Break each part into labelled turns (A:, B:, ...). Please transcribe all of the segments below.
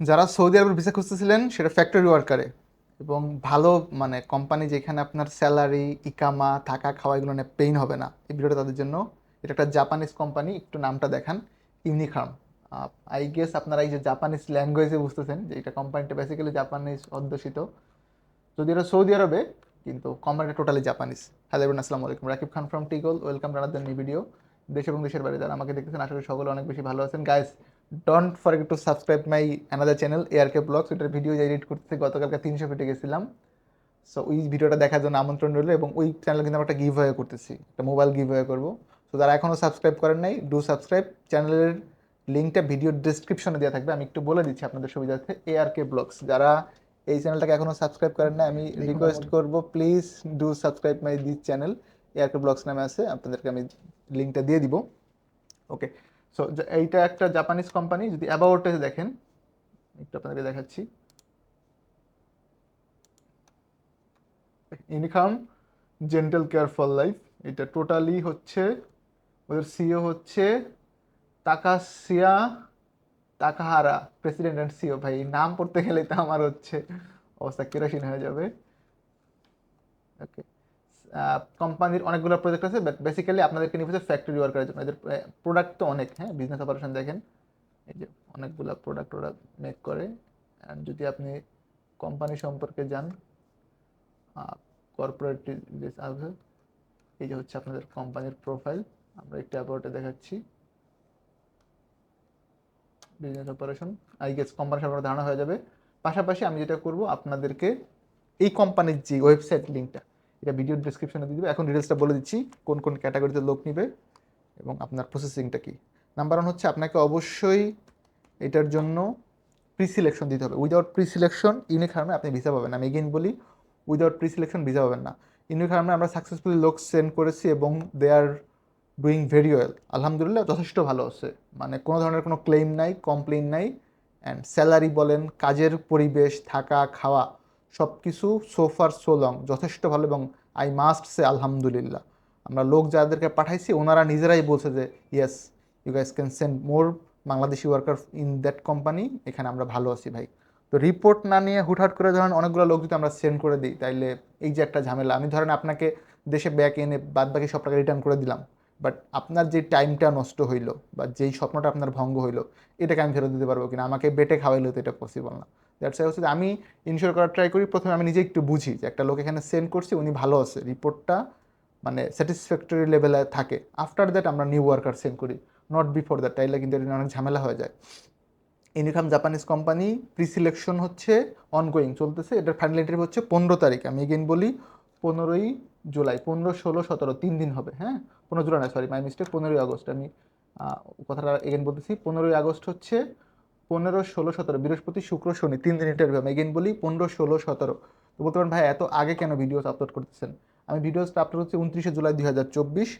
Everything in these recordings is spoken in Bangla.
A: যারা সৌদি আরবের ভিসা খুঁজতেছিলেন, সেটা ফ্যাক্টরি ওয়ার্কারে এবং ভালো মানে কোম্পানি যেখানে আপনার স্যালারি ইকামা, থাকা, খাওয়া এগুলো নিয়ে পেইন হবে না। এই ভিডিওটা তাদের জন্য। এটা একটা জাপানিজ কোম্পানি একটু নামটা দেখান। ইউনিখার্ম আই গেস আপনারা এই যে জাপানিজ ল্যাঙ্গুয়েজে বুঝতেছেন যে এটা কোম্পানিটা বেসিক্যালি জাপানিজ অধ্যুষিত। যদি এটা সৌদি আরবে, কিন্তু কোম্পানিটা টোটালি জাপানিজ হ্যালো এভরিন আসসালামু আলাইকুম। রাকিব খান ফ্রম টিগল ওয়েলকাম রানার নিউ ভিডিও দেশ এবং দেশের বাইরে যারা আমাকে দেখতেছেন, আশা করি সকলে অনেক বেশি ভালো আছেন। Guys don't forget to subscribe my another channel ARK vlogs ওইটার ভিডিও যে এডিট করতে গতকালকে তিনশো ফিটে গেছিলাম। সো ওই ভিডিওটা দেখার জন্য আমন্ত্রণ রইল এবং ওই চ্যানেল কিন্তু আমরা একটা গিভ ওয়ে করতেছি। একটা মোবাইল গিভ ওয়ে করব। সো যারা এখনও সাবস্ক্রাইব করেন নাই ডু সাবস্ক্রাইব চ্যানেলের লিঙ্কটা ভিডিও ডিসক্রিপশনে দেওয়া থাকবে। আমি একটু বলে দিচ্ছি আপনাদের সুবিধার্থে এআরকে ব্লগস যারা এই চ্যানেলটাকে এখনও সাবস্ক্রাইব করেন না আমি রিকোয়েস্ট করব please do subscribe my this channel ARK vlogs নামে আছে আপনাদেরকে আমি লিঙ্কটা দিয়ে দিব। ওকে সো এইটা একটা জাপানিজ কোম্পানি যদি অ্যাবাউটে দেখেন, একটু আপনাদেরকে দেখাচ্ছি। Income gentle care for life এটা টোটালি হচ্ছে, ওদের সিও হচ্ছে Takahisa Takahara president and CEO ভাই নাম পড়তে গেলে তো আমার হচ্ছে অবস্থা কেরোসিন হয়ে যাবে। ওকে কোম্পানির অনেকগুলো প্রজেক্ট আছে বাট বেসিক্যালি আপনাদেরকে নিয়ে হচ্ছে ফ্যাক্টরি ওয়ার্কারের জন্য। এদের প্রোডাক্ট তো অনেক হ্যাঁ বিজনেস অপারেশন দেখেন। এই যে অনেকগুলো প্রোডাক্ট ওরা মেক করে। অ্যান্ড যদি আপনি কোম্পানি সম্পর্কে যান কর্পোরেট এই যে হচ্ছে আপনাদের কোম্পানির প্রোফাইল আমরা একটু অ্যাবাউটে দেখাচ্ছি। Business operation I guess company সম্পর্কে ধারণা হয়ে যাবে। পাশাপাশি আমি যেটা করব, আপনাদেরকে এই কোম্পানির যে ওয়েবসাইট লিঙ্কটা এটা ভিডিও ডিসক্রিপশনে দিয়ে দেবো। এখন ডিটেলসটা বলে দিচ্ছি, কোন কোন ক্যাটাগরিতে লোক নিবে এবং আপনার প্রসেসিংটা কি। নাম্বার ওয়ান হচ্ছে আপনাকে অবশ্যই এটার জন্য প্রি সিলেকশন দিতে হবে। উইদাউট প্রি সিলেকশন ইউনিক হার্মে আপনি ভিসা পাবেন আমি এগেইন বলি উইদাউট প্রি সিলেকশন ভিসা পাবেন না। ইউনিক হার্মে আমরা সাকসেসফুলি লোক সেন্ড করেছি এবং they are doing very well আলহামদুলিল্লাহ, যথেষ্ট ভালো আছে। মানে কোনো ধরনের কোনো ক্লেম নাই কমপ্লেন নাই। অ্যান্ড স্যালারি বলেন, কাজের পরিবেশ, থাকা, খাওয়া সব কিছু সোফার সো লং যথেষ্ট ভালো এবং আই মাস্ট সে আলহামদুলিল্লাহ। আমরা লোক যাদেরকে পাঠাইছি, ওনারা নিজেরাই বলছে যে yes you guys can send more Bangladeshi worker in that company এখানে আমরা ভালো আছি ভাই। তো রিপোর্ট না নিয়ে হুটহাট করে ধরেন অনেকগুলো লোক যদি আমরা সেন্ড করে দিই, তাইলে এই যে একটা ঝামেলা। আমি ধরেন আপনাকে দেশে ব্যাক এনে বাদ বাকি সব টাকা রিটার্ন করে দিলাম বাট আপনার যে টাইমটা নষ্ট হইল বা যেই স্বপ্নটা আপনার ভঙ্গ হইল, এটাকে আমি ফেরত দিতে পারব কিনা? আমাকে বেটে খাওয়াইলো তো এটা পসিবল না। দ্যাটস হচ্ছে আমি ইনশিওর করার ট্রাই করি, প্রথমে আমি নিজে একটু বুঝি যে একটা লোক এখানে সেন্ড করছি, উনি ভালো আছে। রিপোর্টটা মানে স্যাটিসফ্যাক্টরি লেভেলে থাকে। আফটার দ্যাট আমরা নিউ ওয়ার্কার সেন্ড করি। নট বিফোর দ্যাট তাইলে কিন্তু এটা অনেক ঝামেলা হয়ে যায়। Income Japanese company pre selection হচ্ছে অনগোয়িং চলতেছে। এটার ফাইনাল ইন্টারভিউ হচ্ছে পনেরো তারিখ। আমি এগেন বলি, পনেরোই জুলাই, পনেরো, ষোলো, সতেরো, তিন দিন হবে হ্যাঁ? পনেরো জুলাই না সরি মাই মিস্টেক পনেরোই আগস্ট। আমি কথাটা এগেন বলতেছি, পনেরোই আগস্ট হচ্ছে পনেরো, ষোলো, সতেরো, বৃহস্পতি, শুক্র, শনি, তিন দিন ইন্টারভিউ আমি এগেন বলি পনেরো, ষোলো, সতেরো। তো বলতে পারেন ভাই, এত আগে কেন ভিডিওস আপলোড করতেছেন? আমি ভিডিওসটা আপলোড হচ্ছে উনত্রিশে জুলাই দুই হাজার চব্বিশ।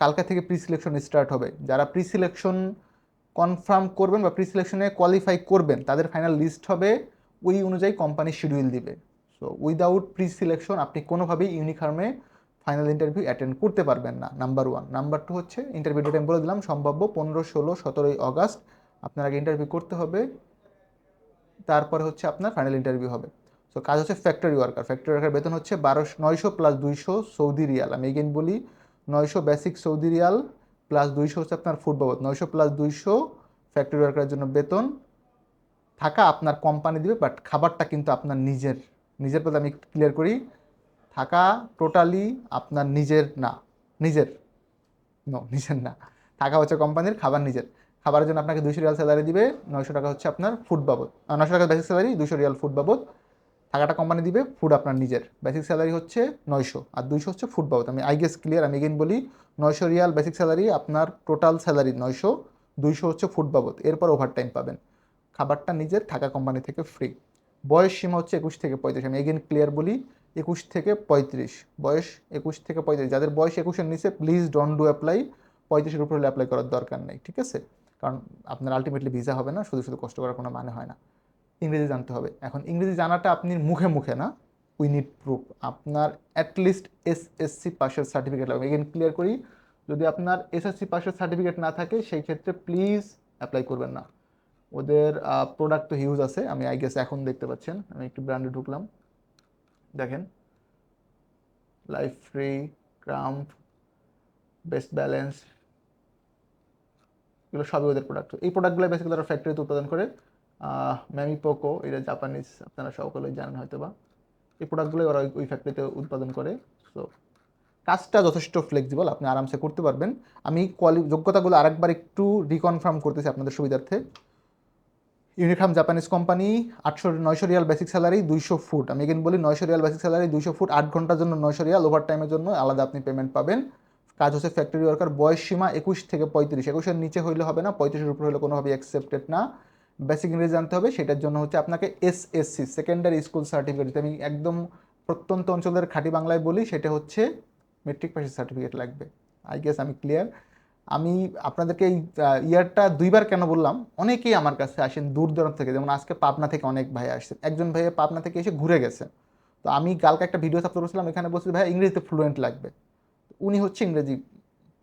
A: কালকা থেকে প্রি সিলেকশন স্টার্ট হবে। যারা প্রি সিলেকশন কনফার্ম করবেন বা প্রি সিলেকশনে কোয়ালিফাই করবেন, তাদের ফাইনাল লিস্ট হবে ওই অনুযায়ী কোম্পানি শিডিউল দিবে। সো উইদাউট প্রি সিলেকশন আপনি কোনোভাবেই ইউনিফর্মে ফাইনাল ইন্টারভিউ অ্যাটেন্ড করতে পারবেন না নাম্বার ওয়ান নাম্বার টু হচ্ছে ইন্টারভিউ ডেট আমি বলে দিলাম, সম্ভাব্য পনেরো, ষোলো, সতেরোই অগাস্ট। আপনার আগে ইন্টারভিউ করতে হবে, তারপরে হচ্ছে আপনার ফাইনাল ইন্টারভিউ হবে। সো কাজ হচ্ছে ফ্যাক্টরি ওয়ার্কার ফ্যাক্টরি ওয়ার্কার বেতন হচ্ছে বারোশো, নয়শো প্লাস দুইশো সৌদি রিয়াল। আমি এগেন বলি, নয়শো বেসিক সৌদি রিয়াল প্লাস দুইশো হচ্ছে আপনার ফুড বাবদ। নয়শো প্লাস দুইশো ফ্যাক্টরি ওয়ার্কারের জন্য বেতন থাকা আপনার কোম্পানি দিবে বাট খাবারটা কিন্তু আপনার নিজের। নিজের বলতে আমি ক্লিয়ার করি, থাকা টোটালি আপনার নিজের না। নিজের। নো নিজের না। থাকা হচ্ছে কোম্পানির খাবার নিজের। খাবারের জন্য আপনাকে দুইশো রিয়াল স্যালারি দিবে, নয়শো টাকা হচ্ছে আপনার ফুড বাবদ। নয়শো টাকা বেসিক স্যালারি দুশো রিয়াল ফুড বাবদ। টাকাটা কোম্পানি দিবে ফুড আপনার নিজের। বেসিক স্যালারি হচ্ছে নয়শো, আর দুইশো হচ্ছে ফুড বাবদ। আমি আই গেস ক্লিয়ার আমি এগেন বলি, নয়শো রিয়াল বেসিক স্যালারি আপনার টোটাল স্যালারি নয়শো, দুইশো হচ্ছে ফুড বাবদ। এরপর ওভার টাইম পাবেন। খাবারটা নিজের, থাকা কোম্পানি থেকে ফ্রি বয়স সীমা হচ্ছে একুশ থেকে পঁয়ত্রিশ। আমি এগেন ক্লিয়ার বলি, একুশ থেকে পঁয়ত্রিশ। বয়স একুশ থেকে পঁয়ত্রিশ। যাদের বয়স একুশের নিচে প্লিজ ডোন্ট ডু অ্যাপ্লাই পঁয়ত্রিশের উপরে অ্যাপ্লাই করার দরকার নেই, ঠিক আছে? কারণ আপনার আলটিমেটলি ভিসা হবে না, শুধু শুধু কষ্ট করার কোনো মানে হয় না। ইংরেজি জানতে হবে। এখন ইংরেজি জানাটা আপনি মুখে মুখে না উই নিড প্রুফ আপনার অ্যাটলিস্ট এস এসসি পাশের সার্টিফিকেট লাগবে। এগেন ক্লিয়ার করি, যদি আপনার এসএসসি পাশের সার্টিফিকেট না থাকে, সেই ক্ষেত্রে প্লিজ অ্যাপ্লাই করবেন না। ওদের প্রোডাক্ট তো হিউজ আছে, আমি আই গেস এখন দেখতে পাচ্ছেন, আমি একটু ব্র্যান্ডে ঢুকলাম। দেখেন life free cramp best balance এগুলো সবই ওদের প্রোডাক্ট এই প্রোডাক্টগুলো বেসিক্যালি তারা ফ্যাক্টরিতে উৎপাদন করে। ম্যামি পোকো এটা জাপানিজ আপনারা সকলেই জানেন হয়তো বা এই প্রোডাক্টগুলো ওরা ওই- ফ্যাক্টরিতে উৎপাদন করে। সো কাজটা যথেষ্ট ফ্লেক্সিবল আপনি আরামসে করতে পারবেন। আমি কোয়ালি যোগ্যতাগুলো আরেকবার একটু রিকনফার্ম করতেছি আপনাদের সুবিধার্থে। ইউনিফার্ম জাপানিজ কোম্পানি আটশো, নয়শো রিয়াল বেসিক স্যালারি দুইশো ফুট। আমি এগেন বলি, নয়শো রিয়াল বেসিক স্যালারি দুইশো ফুট, আট ঘণ্টার জন্য নয়শো রিয়াল ওভার টাইমের জন্য আলাদা আপনি পেমেন্ট পাবেন। কাজ হচ্ছে ফ্যাক্টরি ওয়ার্কার বয়স সীমা একুশ থেকে পঁয়ত্রিশ। একুশের নিচে হইলে হবে না, পঁয়ত্রিশের উপর হলে কোনোভাবে অ্যাকসেপ্টেড না। বেসিক ইংরেজি জানতে হবে, সেটার জন্য হচ্ছে আপনাকে এসএসসি সেকেন্ডারি স্কুল সার্টিফিকেট আমি একদম প্রত্যন্ত অঞ্চলের খাঁটি বাংলায় বলি, সেটা হচ্ছে মেট্রিক পাসের সার্টিফিকেট লাগবে। আই গেস আমি ক্লিয়ার আমি আপনাদেরকে এই ইয়ারটা দুইবার কেন বললাম? অনেকেই আমার কাছে আসেন দূর দূরান্ত থেকে, যেমন আজকে পাবনা থেকে অনেক ভাই আসছেন একজন ভাইয়া পাবনা থেকে এসে ঘুরে গেছে। তো আমি কালকে একটা ভিডিও আপলোড করেছিলাম এখানে বলছি ভাই ইংরেজিতে ফ্লুয়েন্ট লাগবে। উনি হচ্ছে ইংরেজি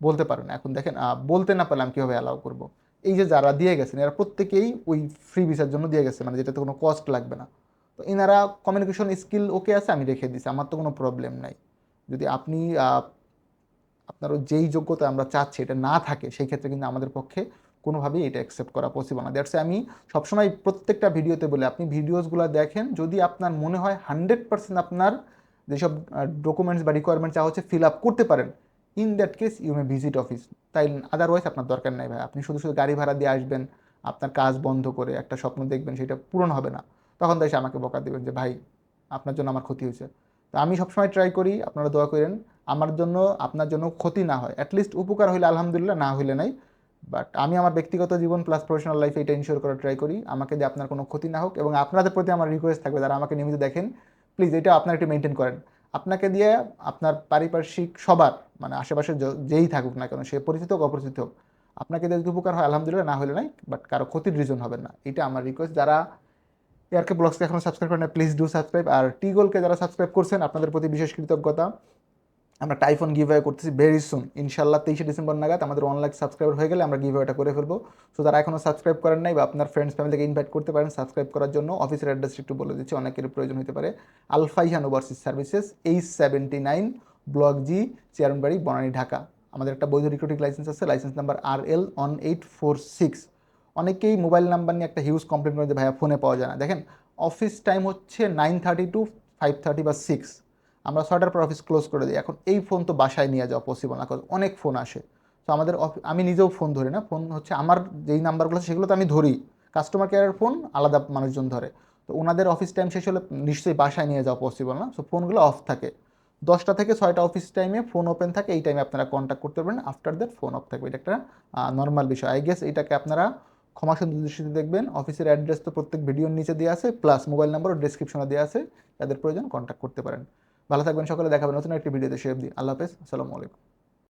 A: বলতে পারেন এখন দেখেন বলতে না পারলে আমি কীভাবে অ্যালাউ করব? এই যে যারা দিয়ে গেছেন, এরা প্রত্যেকেই ওই ফ্রি ভিসার জন্য দিয়ে গেছে মানে যেটাতে কোনো কস্ট লাগবে না। তো এনারা কমিউনিকেশন স্কিল ওকে আছে, আমি রেখে দিছি, আমার তো কোনো প্রবলেম নাই। যদি আপনি আপনার যেই যোগ্যতা আমরা চাচ্ছি, এটা না থাকে, সেই ক্ষেত্রে কিন্তু আমাদের পক্ষে কোনোভাবেই এটা অ্যাকসেপ্ট করা পসিবল না। দ্যাটস আমি সবসময় প্রত্যেকটা ভিডিওতে বলি, আপনি ভিডিওসগুলো দেখেন, যদি আপনার মনে হয় হান্ড্রেড পার্সেন্ট আপনার যেসব ডকুমেন্টস বা রিকোয়ারমেন্ট চা হচ্ছে ফিল আপ করতে পারেন in that case you may visit office তাই আদারওয়াইজ আপনার দরকার নাই ভাই। আপনি শুধু শুধু গাড়ি ভাড়া দিয়ে আসবেন, আপনার কাজ বন্ধ করে, একটা স্বপ্ন দেখবেন, সেটা পূরণ হবে না। তখন তাই সে আমাকে বকা দেবেন যে, ভাই, আপনার জন্য আমার ক্ষতি হয়েছে। তো আমি সবসময় ট্রাই করি, আপনারা দোয়া করেন, আমার জন্য, আপনার জন্য ক্ষতি না হয়। অ্যাটলিস্ট উপকার হইলে আলহামদুলিল্লাহ, না হইলে নাই। বাট আমি আমার ব্যক্তিগত জীবন প্লাস প্রফেশনাল লাইফে এটা ইনশিওর করার ট্রাই করি। আমাকে যে আপনার কোনো ক্ষতি না হোক এবং আপনাদের প্রতি আমার রিকোয়েস্ট থাকবে, যারা আমাকে নিয়মিত দেখেন প্লিজ, এটা আপনার একটু মেনটেন করেন। আপনাকে দিয়ে আপনার পারিপার্শ্বিক সবার মানে আশেপাশে যেই থাকুক না কেন, সে পরিচিত হোক, অপরিচিত হোক, আপনাকে যদি উপকার হয়, আলহামদুলিল্লাহ, না হলে নাই বাট কারও ক্ষতির রিজন হবে না। এটা আমার রিকোয়েস্ট যারা এয়ারকে ব্লগসকে এখনও সাবস্ক্রাইব করেন প্লিজ ডু সাবস্ক্রাইব আর টিগোলকে যারা সাবস্ক্রাইব করছেন, আপনাদের প্রতি বিশেষ কৃতজ্ঞতা। আমরা টাইফোন গিভ করতেছি ভেরি সুন ইনশাল্লাহ তেইশে ডিসেম্বর নাগাদ আমাদের অনলাইন সাবস্ক্রাইবার হয়ে গেলে আমরা গিভ করে ফেলব। সো তারা এখনও সাবস্ক্রাইব করেন নাই বা আপনার ফ্রেন্ডস ফ্যামিলিকে ইনভাইট করতে পারেন সাবস্ক্রাইব করার জন্য অফিসের অ্যাড্রেস একটু বলে দিচ্ছি অনেকের প্রয়োজন হতে পারে। Alfaihan overseas services H seventy nine block G Chairmanbari Banani Dhaka আমাদের একটা বৈধ রিক্রুটিং লাইসেন্স আছে license number R L one eight four six অনেকেই মোবাইল নাম্বার নিয়ে একটা হিউজ কমপ্লেন করে যে, ভাইয়া ফোনে পাওয়া যায় না। দেখেন অফিস টাইম হচ্ছে nine thirty to five thirty বা সিক্স আমরা ছয়টার পর অফিস ক্লোজ করে দিই। এখন এই ফোন তো বাসায় নিয়ে যাওয়া পসিবল না অনেক ফোন আসে। তো আমাদের আমি নিজেও ফোন ধরি না। ফোন হচ্ছে আমার যেই নাম্বারগুলো আছে সেগুলো তো আমি ধরি। কাস্টমার কেয়ারের ফোন আলাদা মানুষজন ধরে। তো ওনাদের অফিস টাইম শেষ হলে নিশ্চয়ই বাসায় নিয়ে যাওয়া পসিবল না। সো ফোনগুলো অফ থাকে। দশটা থেকে ছয়টা অফিস টাইমে ফোন ওপেন থাকে। এই টাইমে আপনারা কন্ট্যাক্ট করতে পারবেন। আফটার দ্যাট ফোন অফ থাকবে। এটা একটা নর্মাল বিষয়। আই গেস এটাকে আপনারা ক্ষমা সুন্দর দৃষ্টিতে দেখবেন। অফিসের অ্যাড্রেস তো প্রত্যেক ভিডিওর নিচে দেওয়া আছে। প্লাস মোবাইল নাম্বারও ডিসক্রিপশনে দেওয়া আছে। যাদের প্রয়োজন কন্ট্যাক্ট করতে পারেন। ভালো থাকবেন সকলে দেখাবেন নতুন একটি ভিডিওতে শেফ দিই আল্লাহ হাফেজ আসসালামু আলাইকুম।